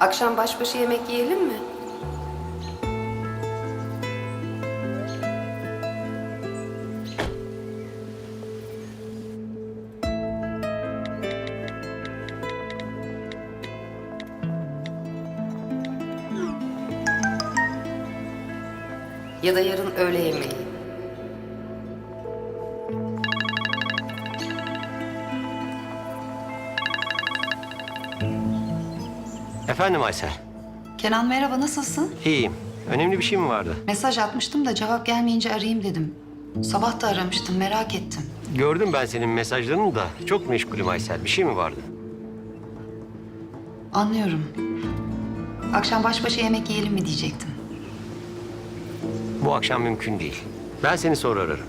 Akşam baş başa yemek yiyelim mi? Ya da yarın öğle yemeği. Efendim Aysel. Kenan merhaba nasılsın? İyiyim. Önemli bir şey mi vardı? Mesaj atmıştım da cevap gelmeyince arayayım dedim. Sabah da aramıştım merak ettim. Gördüm ben senin mesajlarını da. Çok meşgulüm Aysel. Bir şey mi vardı? Anlıyorum. Akşam baş başa yemek yiyelim mi diyecektim. Bu akşam mümkün değil. Ben seni sonra ararım.